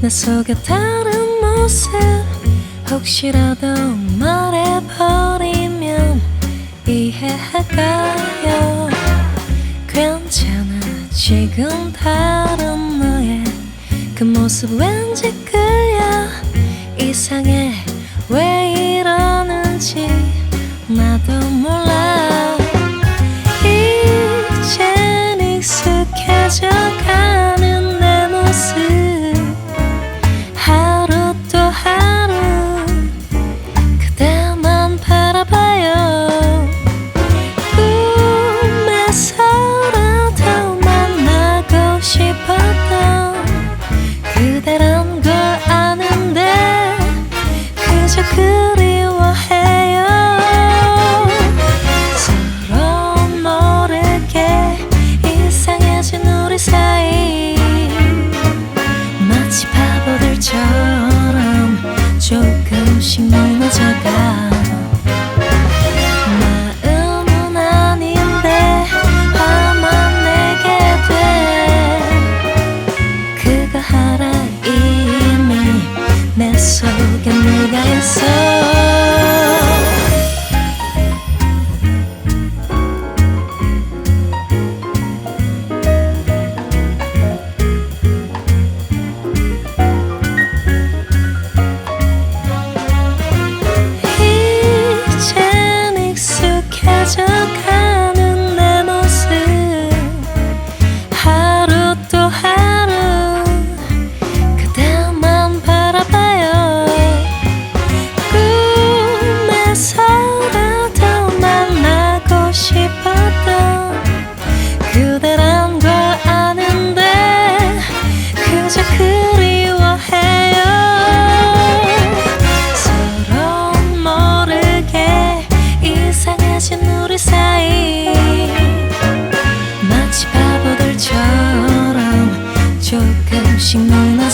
나 속에 다른 모습 혹시라도 말해버리면 이해할까요? 괜찮아 지금 다른 너의 그 모습 왠지 그야 이상해 왜 이런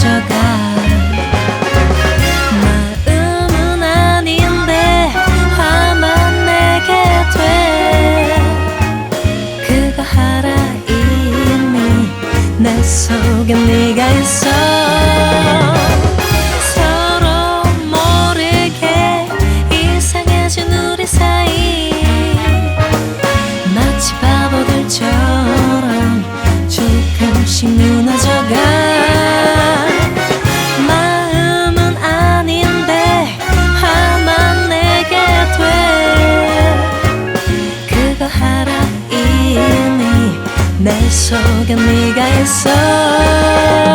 멈춰가. 마음은 아닌데 화만 내게 돼. 그거 알아 이미 내 속에 네가 있어. 서로 모르게 이상해진 우리 사이. 마치 바보들처럼 조금씩 내 속에 네가 있어.